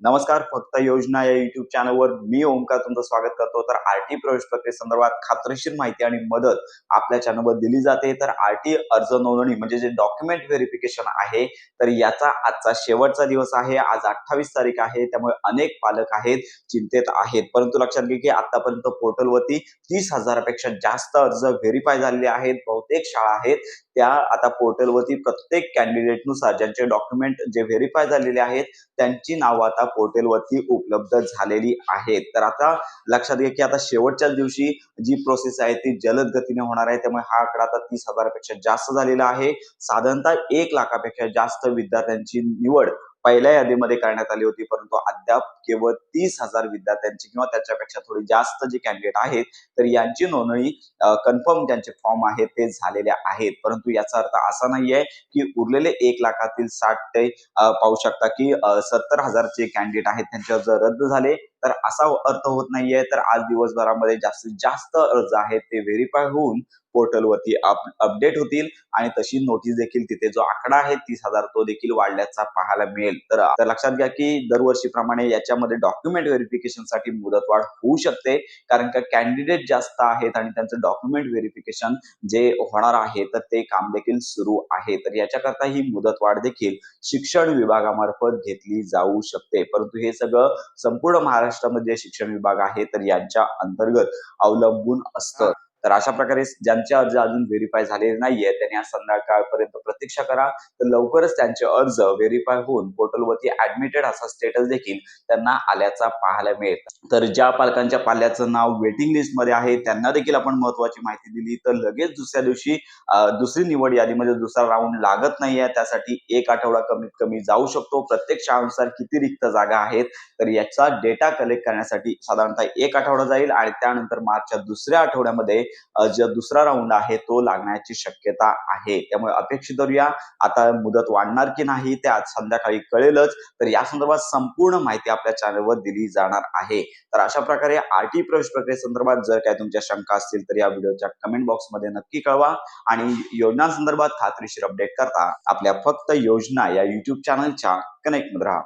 नमस्कार फक्त योजना या युट्यूब चॅनलवर मी ओमकार तुमचं स्वागत करतो. तर आरटी प्रवेश प्रक्रियेसंदर्भात खात्रीशीर माहिती आणि मदत आपल्या चॅनलवर दिली जाते. तर आरटी अर्ज नोंदणी म्हणजे जे डॉक्युमेंट व्हेरिफिकेशन आहे तर याचा आजचा शेवटचा दिवस आहे. आज अठ्ठावीस तारीख आहे त्यामुळे अनेक पालक आहेत चिंतेत आहेत. परंतु लक्षात घे की आतापर्यंत पोर्टलवरती तीस हजारापेक्षा जास्त अर्ज व्हेरीफाय झालेले आहेत. बहुतेक शाळा आहेत. त्या आता पोर्टलवरती प्रत्येक कॅन्डिडेटनुसार ज्यांचे डॉक्युमेंट जे व्हेरीफाय झालेले आहेत त्यांची नावं आता पोर्टलवरती उपलब्ध झालेली आहेत तर आता लक्षात घ्या की आता शेवटच्या दिवशी जी प्रोसेस आहे ती जलद गतीने होणार आहे. त्यामुळे हा आकडा आता तीस हजारापेक्षा जास्त झालेला आहे. साधारणतः एक लाखापेक्षा जास्त विद्यार्थ्यांची निवड पहिल्या यादीमध्ये करण्यात आली होती परंतु अद्याप केवळ तीस हजार विद्यार्थ्यांची किंवा त्याच्यापेक्षा थोडी जास्त जे कॅन्डिडेट आहेत तर यांची नोंदणी कन्फर्म ज्यांचे फॉर्म आहेत ते झालेले आहेत. परंतु याचा अर्थ असा नाहीये की उरलेले एक लाखातील साठ ते पाहू शकता की सत्तर हजारचे कॅन्डिडेट आहेत त्यांच्यावर जर रद्द झाले तर असा अर्थ होत नाहीये. तर आज दिवसभरामध्ये जास्तीत जास्त अर्ज आहेत ते व्हेरीफाय होऊन पोर्टलवरती अपडेट होतील. आणि तशी नोटीस देखील तिथे जो आकडा आहे तीस हजार तो देखील वाढल्याचा पाहायला मिळेल. तर लक्षात घ्या की दरवर्षीप्रमाणे याच्यामध्ये डॉक्युमेंट व्हेरिफिकेशनसाठी मुदतवाढ होऊ शकते. कारण का कॅन्डिडेट जास्त आहेत आणि त्यांचं डॉक्युमेंट व्हेरिफिकेशन जे होणार आहे तर ते काम देखील सुरू आहे. तर याच्याकरता ही मुदतवाढ देखील शिक्षण विभागामार्फत घेतली जाऊ शकते. परंतु हे सगळं संपूर्ण महाराष्ट्रामध्ये शिक्षण विभाग आहे तर यांच्या अंतर्गत अवलंबून असतं. तर अशा प्रकारे ज्यांचे अर्ज अजून व्हेरीफाय झालेले नाहीये त्यांनी आज संध्याकाळपर्यंत प्रतीक्षा करा. तर लवकरच त्यांचे अर्ज व्हेरीफाय होऊन पोर्टलवरती ऍडमिटेड असा स्टेटस देखील त्यांना आल्याचा पाहायला मिळेल. तर ज्या पालकांच्या पाल्याचं नाव वेटिंग लिस्टमध्ये आहे त्यांना देखील आपण महत्वाची माहिती दिली. तर लगेच दुसऱ्या दिवशी दुसरी निवड यादीमध्ये दुसरा राऊंड लागत नाहीये. त्यासाठी एक आठवडा कमीत कमी जाऊ शकतो. प्रत्येक शाळानुसार किती रिक्त जागा आहेत तर याचा डेटा कलेक्ट करण्यासाठी साधारणतः एक आठवडा जाईल आणि त्यानंतर मार्चच्या दुसऱ्या आठवड्यामध्ये जो दुसरा राऊंड आहे तो लागण्याची शक्यता आहे. त्यामुळे अपेक्षित धरूया आता मुदत वाढणार की नाही ते आज संध्याकाळी कळेलच. तर या संदर्भात संपूर्ण माहिती आपल्या चॅनलवर दिली जाणार आहे. तर अशा प्रकारे आरटी प्रवेश प्रक्रियेसंदर्भात जर काय तुमच्या शंका असतील तर या व्हिडिओच्या कमेंट बॉक्समध्ये नक्की कळवा. आणि योजनांसंदर्भात खात्रीशीर अपडेट करता आपल्या फक्त योजना या युट्यूब चॅनलच्या कनेक्ट राहा.